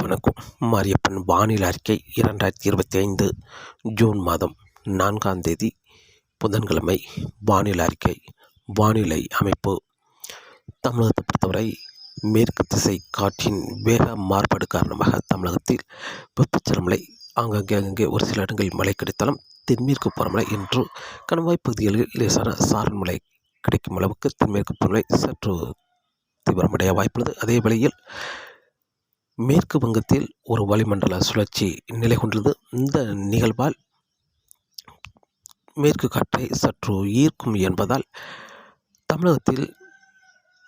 வணக்கம். மாரியப்பன் வானிலை அறிக்கை இரண்டாயிரத்தி இருபத்தி ஐந்து ஜூன் மாதம் நான்காம் தேதி புதன்கிழமை. வானிலை அறிக்கை. வானிலை அமைப்பு. தமிழகத்தை பொறுத்தவரை மேற்கு திசை காற்றின் வேக மாறுபாடு காரணமாக தமிழகத்தில் வெப்பச்சலமலை ஆங்காங்கே அங்கங்கே ஒரு சில இடங்களில் மழை கிடைத்தாலும் தென்மேற்கு பருவமழை இன்று கணவாய் பகுதிகளில் லேசான சாரல் மழை கிடைக்கும் அளவுக்கு தென்மேற்கு பருவமழை சற்று தீவிரமடைய வாய்ப்புள்ளது. அதே வேளையில் மேற்கு வங்கத்தில் ஒரு வளிமண்டல சுழற்சி நிலை கொண்டுள்ளது இந்த நிகழ்வால் மேற்கு காற்றை சற்று ஈர்க்கும் என்பதால் தமிழகத்தில்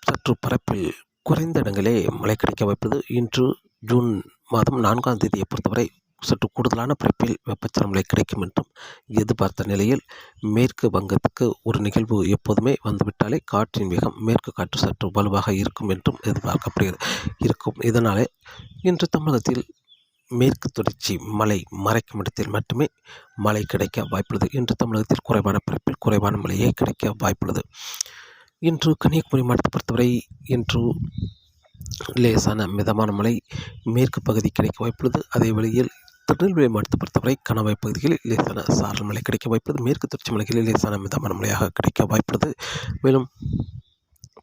சற்று பரப்பில் குறைந்த இடங்களே மழை கிடைக்க வாய்ப்புள்ளது இன்று ஜூன் மாதம் நான்காம் தேதியை பொறுத்தவரை சற்று கூடுதலான பரப்பில் வெப்பச்சலன கிடைக்கும் என்றும் எதிர்பார்த்த நிலையில் மேற்கு வங்கத்துக்கு ஒரு நிகழ்வு எப்போதுமே வந்துவிட்டாலே காற்றின் வேகம் மேற்கு காற்று சற்று வலுவாக இருக்கும் என்றும் எதிர்பார்க்கப்படுகிறது. இருக்கும். இதனாலே இன்று தமிழகத்தில் மேற்கு தொடர்ச்சி மலை மறைக்கும் இடத்தில் மட்டுமே மழை கிடைக்க வாய்ப்புள்ளது. இன்று தமிழகத்தில் குறைவான பிறப்பில் குறைவான மழையே கிடைக்க வாய்ப்புள்ளது. இன்று கன்னியாகுமரி மாவட்டத்தை பொறுத்தவரை இன்று லேசான மிதமான மழை மேற்கு பகுதி கிடைக்க வாய்ப்புள்ளது. அதே வழியில் திருநெல்வேலி மாவட்டத்தை பொறுத்தவரை கணவாய் பகுதிகளில் லேசான சாரல் மழை கிடைக்க வாய்ப்புள்ளது. மேற்கு தொடர்ச்சி மலைகளில் லேசான மிதமான மழையாக கிடைக்க வாய்ப்புள்ளது. மேலும்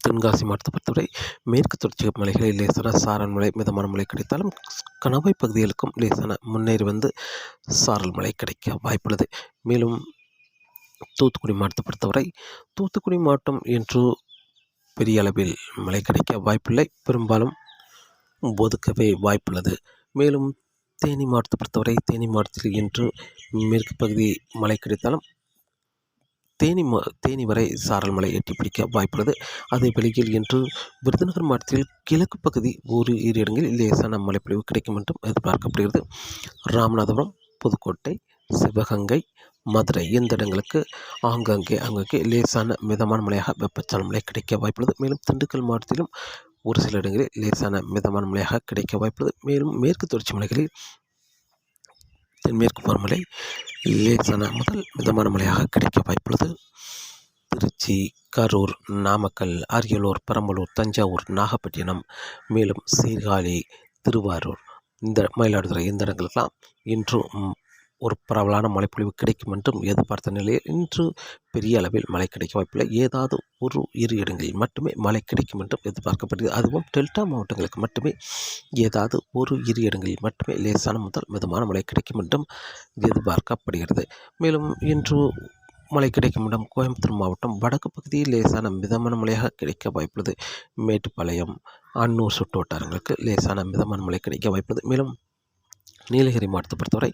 தென்காசி மாவட்டத்தை பொறுத்தவரை மேற்கு தொடர்ச்சி மலைகளில் லேசான சாரல் மழை மிதமான மழை கிடைத்தாலும் கணவாய் பகுதிகளுக்கும் லேசான முன்னேறி வந்து சாரல் மழை கிடைக்க வாய்ப்புள்ளது. மேலும் தூத்துக்குடி மாவட்டத்தை பொறுத்தவரை தூத்துக்குடி மாவட்டம் என்று பெரிய அளவில் மழை கிடைக்க வாய்ப்பில்லை. பெரும்பாலும் ஒதுக்கவே வாய்ப்புள்ளது. மேலும் தேனி மாவட்டத்தை பொறுத்தவரை தேனி மாவட்டத்தில் இன்று மேற்கு பகுதி மழை கிடைத்தாலும் தேனி மா தேனி வரை சாரல் மழை எட்டி பிடிக்க வாய்ப்புள்ளது. அதே வெளியில் இன்று விருதுநகர் மாவட்டத்தில் கிழக்கு பகுதி ஒரு இரு இடங்களில் லேசான மழைப்பொழிவு கிடைக்கும் என்றும் எதிர்பார்க்கப்படுகிறது. ராமநாதபுரம் புதுக்கோட்டை சிவகங்கை மதுரை இந்த இடங்களுக்கு ஆங்காங்கே அங்கங்கே லேசான மிதமான மழையாக வெப்பச்சலன மழை கிடைக்க வாய்ப்புள்ளது. மேலும் திண்டுக்கல் மாவட்டத்திலும் ஒரு சில இடங்களில் லேசான மிதமான மழையாக கிடைக்க வாய்ப்புள்ளது. மேலும் மேற்கு தொடர்ச்சி மலைகளில் தென்மேற்கு பருவமழை லேசான முதல் மிதமான மழையாக கிடைக்க வாய்ப்புள்ளது. திருச்சி கரூர் நாமக்கல் அரியலூர் பெரம்பலூர் தஞ்சாவூர் நாகப்பட்டினம் மேலும் சீர்காழி திருவாரூர் இந்த மயிலாடுதுறை இந்த இடங்களுக்கெல்லாம் இன்றும் ஒரு பரவலான மழைப்பொழிவு கிடைக்கும் என்றும் எதிர்பார்த்த நிலையில் இன்று பெரிய அளவில் மழை கிடைக்க வாய்ப்பில்லை. ஏதாவது ஒரு இரு இடங்களில் மட்டுமே மழை கிடைக்கும் என்றும் எதிர்பார்க்கப்படுகிறது. அதுவும் டெல்டா மாவட்டங்களுக்கு மட்டுமே. ஏதாவது ஒரு இரு இடங்களில் மட்டுமே லேசான முதல் மிதமான மழை கிடைக்கும் என்றும் எதிர்பார்க்கப்படுகிறது. மேலும் இன்று மழை கிடைக்கும் இடம் கோயம்புத்தூர் மாவட்டம் வடக்கு பகுதியில் லேசான மிதமான மழையாக கிடைக்க வாய்ப்புள்ளது. மேட்டுப்பாளையம் அன்னூர் சுற்று வட்டாரங்களுக்கு லேசான மிதமான மழை கிடைக்க வாய்ப்புள்ளது. மேலும் நீலகிரி மாவட்டத்தை பொறுத்தவரை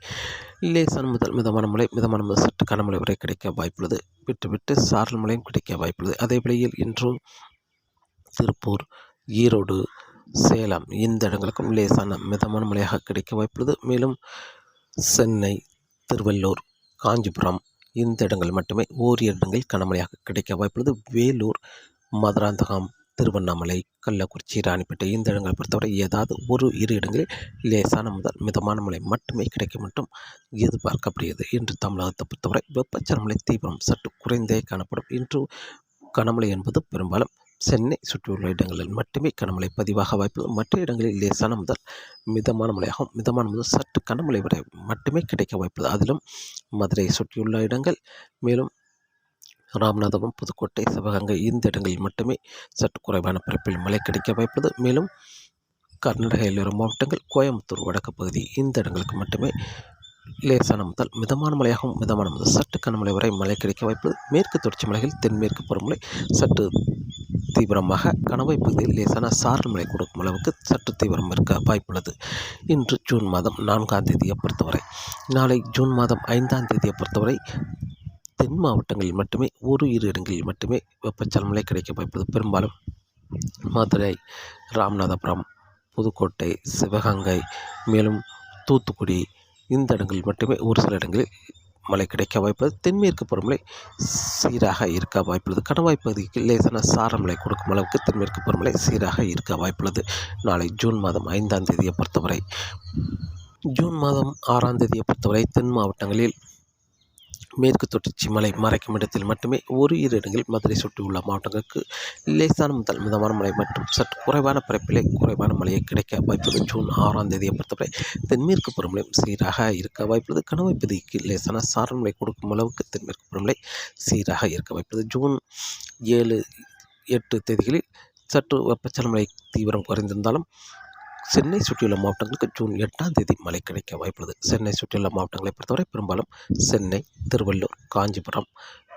லேசான முதல் மிதமான மழை மிதமான முதல் சற்று கனமழை வரை கிடைக்க வாய்ப்புள்ளது. விட்டு விட்டு சாரல் மழையும் கிடைக்க வாய்ப்புள்ளது. அதே வேளையில் இன்றும் திருப்பூர் ஈரோடு சேலம் இந்த இடங்களுக்கும் லேசான மிதமான மழையாக கிடைக்க வாய்ப்புள்ளது. மேலும் சென்னை திருவள்ளூர் காஞ்சிபுரம் இந்த இடங்கள் மட்டுமே ஓரிரு இடங்களில் கனமழையாக கிடைக்க வாய்ப்புள்ளது. வேலூர் மதுராந்தகம் திருவண்ணாமலை கள்ளக்குறிச்சி ராணிப்பேட்டை இந்த இடங்களை பொறுத்தவரை ஏதாவது ஒரு இரு இடங்களில் லேசான முதல் மிதமான மழை மட்டுமே கிடைக்கும் மட்டும் எதிர்பார்க்கப்படுகிறது. இன்று தமிழகத்தை பொறுத்தவரை வெப்பச்சலன தீவிரம் சற்று குறைந்தே காணப்படும். இன்று கனமழை என்பது பெரும்பாலும் சென்னை சுற்றியுள்ள இடங்களில் மட்டுமே கனமழை பதிவாக வாய்ப்பு மற்ற இடங்களில் லேசான முதல் மிதமான மழையாகும் மிதமான முதல் சற்று கனமழை வரை மட்டுமே கிடைக்க வாய்ப்புள்ளது. அதிலும் மதுரை சுற்றியுள்ள இடங்கள் மேலும் ராமநாதபுரம் புதுக்கோட்டை சிவகங்கை இந்த இடங்களில் மட்டுமே சற்று குறைவான பரப்பில் மழை கிடைக்க வாய்ப்பது மேலும் கர்நாடக எல்லோர மாவட்டங்கள் கோயம்புத்தூர் வடக்கு பகுதி இந்த இடங்களுக்கு மட்டுமே லேசான முதல் மிதமான மழையாகவும் மிதமான முதல் சற்று கனமழை வரை மழை கிடைக்க வாய்ப்பது மேற்கு தொடர்ச்சி மலைகள் தென்மேற்கு பருவமழை சற்று தீவிரமாக கணவாய் பகுதியில் லேசான சாரல் மழை கொடுக்கும் அளவுக்கு சற்று தீவிரம் இருக்க வாய்ப்புள்ளது. இன்று ஜூன் மாதம் நான்காம் தேதியை பொறுத்தவரை நாளை ஜூன் மாதம் ஐந்தாம் தேதியை பொறுத்தவரை தென் மாவட்டங்களில் மட்டுமே ஒரு இரு இடங்களில் மட்டுமே வெப்பச்சலன மழை கிடைக்க வாய்ப்பது. பெரும்பாலும் மதுரை ராமநாதபுரம் புதுக்கோட்டை சிவகங்கை மேலும் தூத்துக்குடி இந்த இடங்களில் மட்டுமே ஒரு சில இடங்களில் மழை கிடைக்க வாய்ப்பது. தென்மேற்கு பருவமழை சீராக இருக்க வாய்ப்புள்ளது. கணவாய் பகுதிக்கு லேசான சாரமழை கொடுக்கும் அளவுக்கு தென்மேற்கு பருவமழை சீராக இருக்க வாய்ப்புள்ளது. நாளை ஜூன் மாதம் ஐந்தாம் தேதியை பொறுத்தவரை ஜூன் மாதம் ஆறாம் தேதியை பொறுத்தவரை தென் மாவட்டங்களில் மேற்கு தொடர்ச்சி மலை மறைக்கும் இடத்தில் மட்டுமே ஒரு இரு இடங்களில் மதுரை சுற்றியுள்ள மாவட்டங்களுக்கு லேசான முதல் மிதமான மழை மற்றும் சற்று குறைவான பரப்பிலே குறைவான மழையை கிடைக்க வாய்ப்புள்ளது. ஜூன் ஆறாம் தேதியை பொறுத்தவரை தென்மேற்கு பருவமழை சீராக இருக்க வாய்ப்புள்ளது. கனவை பகுதிக்கு லேசான சாரல் மழை கொடுக்கும் அளவுக்கு தென்மேற்கு பருவமழை சீராக இருக்க வாய்ப்புள்ளது. ஜூன் ஏழு எட்டு தேதிகளில் சற்று வெப்பச்சலமழை தீவிரம் குறைந்திருந்தாலும் சென்னை சுற்றியுள்ள மாவட்டங்களுக்கு ஜூன் எட்டாம் தேதி மழை கிடைக்க வாய்ப்புள்ளது. சென்னை சுற்றியுள்ள மாவட்டங்களை பொறுத்தவரை பெரும்பாலும் சென்னை திருவள்ளூர் காஞ்சிபுரம்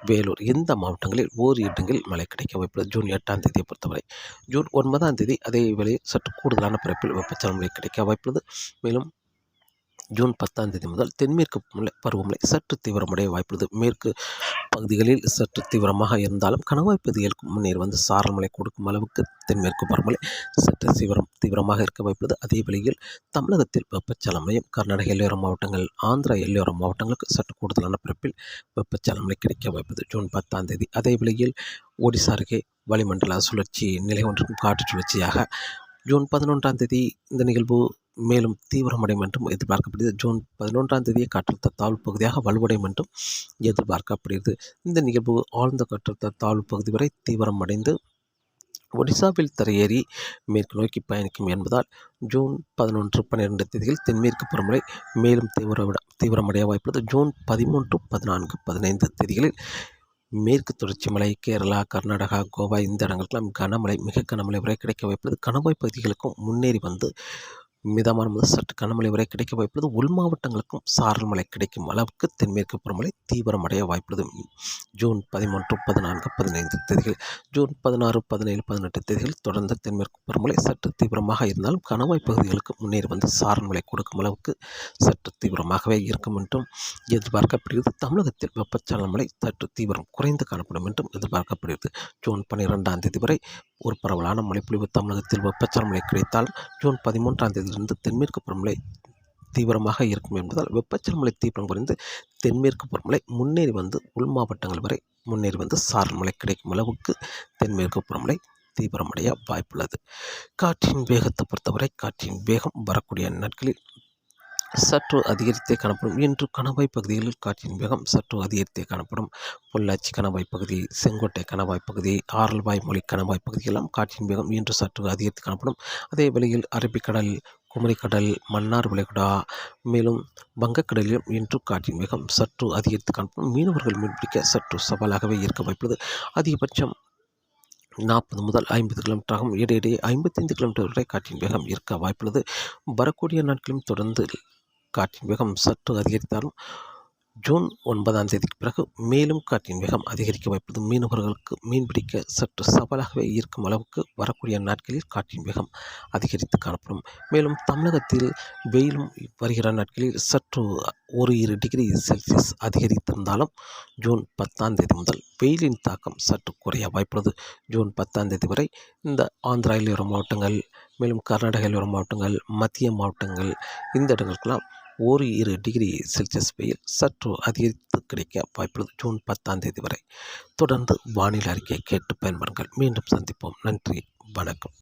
வேலூர் இந்த மாவட்டங்களில் ஓரிரு இடங்களில் மழை கிடைக்க வாய்ப்புள்ளது. ஜூன் எட்டாம் தேதியை பொறுத்தவரை ஜூன் ஒன்பதாம் தேதி அதே வேளையில் சற்று கூடுதலான பரப்பில் வெப்பச்சலன மழை கிடைக்க வாய்ப்புள்ளது. மேலும் ஜூன் பத்தாம் தேதி முதல் தென்மேற்கு மலை பருவமழை சற்று தீவிரமடைய வாய்ப்புள்ளது. மேற்கு பகுதிகளில் சற்று தீவிரமாக இருந்தாலும் கணவாய் பகுதிகளுக்கு முன்னேறி வந்து சாரல் மழை கொடுக்கும் அளவுக்கு தென்மேற்கு பருவமழை சற்று தீவிரம் தீவிரமாக இருக்க வாய்ப்புள்ளது. அதே வழியில் தமிழகத்தில் வெப்பச்சலமையும் கர்நாடக எல்லையோர மாவட்டங்கள் ஆந்திரா எல்லையோர மாவட்டங்களுக்கு சற்று கூடுதலான பிறப்பில் வெப்பச்சலமழை கிடைக்க வாய்ப்புள்ளது. ஜூன் பத்தாம் தேதி அதே வழியில் ஒடிசா அருகே வளிமண்டல சுழற்சி நிலை ஒன்றுக்கும் காற்று சுழற்சியாக ஜூன் பதினொன்றாம் தேதி இந்த நிகழ்வு மேலும் தீவிரமடையும் என்றும் எதிர்பார்க்கப்படுகிறது. ஜூன் பதினொன்றாம் தேதியை காற்றழுத்த தாழ்வு பகுதியாக வலுவடையும் என்றும் எதிர்பார்க்கப்படுகிறது. இந்த நிகழ்வு ஆழ்ந்த காற்றழுத்த தாழ்வு பகுதி வரை தீவிரமடைந்து ஒடிசாவில் தரையேறி மேற்கு நோக்கி பயணிக்கும் என்பதால் ஜூன் பதினொன்று பன்னிரெண்டு தேதியில் தென்மேற்கு பருவமழை மேலும் தீவிர தீவிரமடைய வாய்ப்புள்ளது. ஜூன் பதிமூன்று பதினான்கு பதினைந்து தேதிகளில் மேற்கு தொடர்ச்சி மலை கேரளா கர்நாடகா கோவா இந்த இடங்களுக்கெல்லாம் கனமழை மிக கனமழை வரை கிடைக்க வாய்ப்புள்ளது கணவாய் பகுதிகளுக்கும் முன்னேறி வந்து மிதமான முதல் சற்று கனமழை வரை கிடைக்க வாய்ப்புள்ளது. உள் மாவட்டங்களுக்கும் சாரல் மழை கிடைக்கும் அளவுக்கு தென்மேற்கு புறமழை தீவிரமடைய வாய்ப்புள்ளது. ஜூன் பதிமூன்று பதினான்கு பதினைந்து தேதிகள். ஜூன் பதினாறு பதினேழு பதினெட்டு தேதிகள் தொடர்ந்து தென்மேற்கு புறமழை சற்று தீவிரமாக இருந்தாலும் கணவாய் பகுதிகளுக்கு முன்னேறி வந்து சாரல் மழை கொடுக்கும் அளவுக்கு சற்று தீவிரமாகவே இருக்கும் என்றும் எதிர்பார்க்கப்படுகிறது. தமிழகத்தில் வெப்பச்சலன மழை சற்று தீவிரம் குறைந்து காணப்படும் என்றும் எதிர்பார்க்கப்படுகிறது. ஜூன் பன்னிரெண்டாம் தேதி வரை ஒரு பரவலான மழைப்பொழிவு தமிழகத்தில் வெப்பச்சலன மழை கிடைத்தால் ஜூன் பதிமூன்றாம் தேதி இருந்து தென்மேற்கு பருவமழை தீவிரமாக இருக்கும் என்பதால் வெப்பச்சல் மழை தீவிரம் குறைந்து தென்மேற்கு பருவமழை முன்னேறி வந்து உள் மாவட்டங்கள் வரை முன்னேறி வந்து சாரல் மழை கிடைக்கும் அளவுக்கு தென்மேற்கு பருவமழை தீவிரமடைய வாய்ப்புள்ளது. காற்றின் வேகத்தை பொறுத்தவரை காற்றின் வேகம் வரக்கூடிய நாட்களில் சற்று அதிகரித்தே காணப்படும். இன்று கணவாய் பகுதிகளில் காற்றின் வேகம் சற்று அதிகரித்தே காணப்படும். பொள்ளாச்சி கணவாய் பகுதி செங்கோட்டை கணவாய் பகுதி ஆரல்வாய் மொழி கணவாய் பகுதியெல்லாம் காற்றின் வேகம் இன்று சற்று அதிகரித்து காணப்படும். அதே வேளையில் அரபிக்கடல் குமரிக்கடல் மன்னார் விளைகுடா. மேலும் வங்கக்கடலிலும் இன்று காற்றின் வேகம் சற்று அதிகரித்து காணப்படும். மீனவர்கள் மீன்பிடிக்க சற்று சவாலாகவே இருக்க வாய்ப்புள்ளது. அதிகபட்சம் நாற்பது முதல் ஐம்பது கிலோமீட்டராகும் இடையிடையே ஐம்பத்தைந்து கிலோமீட்டர் வரை காற்றின் வேகம் இருக்க வாய்ப்புள்ளது. வரக்கூடிய நாட்களும் தொடர்ந்து காற்றின் வேகம் சற்று அதிகரித்தாலும் ஜூன் ஒன்பதாம் தேதிக்கு பிறகு மேலும் காற்றின் வேகம் அதிகரிக்க வாய்ப்பது. மீனவர்களுக்கு மீன்பிடிக்க சற்று சவாலாகவே இருக்கும் அளவுக்கு வரக்கூடிய நாட்களில் காற்றின் வேகம் அதிகரித்து காணப்படும். மேலும் தமிழகத்தில் வெயிலும் வருகிற நாட்களில் சற்று ஒரு இரு டிகிரி செல்சியஸ் அதிகரித்திருந்தாலும் ஜூன் பத்தாம் தேதி முதல் வெயிலின் தாக்கம் சற்று குறைய வாய்ப்புள்ளது. ஜூன் பத்தாம் தேதி வரை இந்த ஆந்திராவில் எல்லையோர மாவட்டங்கள் மேலும் கர்நாடகாவில் எல்லையோர மாவட்டங்கள் மத்திய மாவட்டங்கள் இந்த இடங்களுக்கெல்லாம் ஒரு இரு டிகிரி செல்சியஸ் வெயில் சற்று அதிகரித்து கிடைக்க வாய்ப்புள்ளது. ஜூன் பத்தாம் தேதி வரை. தொடர்ந்து வானிலை அறிக்கையை கேட்டு பயன்படுங்கள் மீண்டும் சந்திப்போம். நன்றி. வணக்கம்.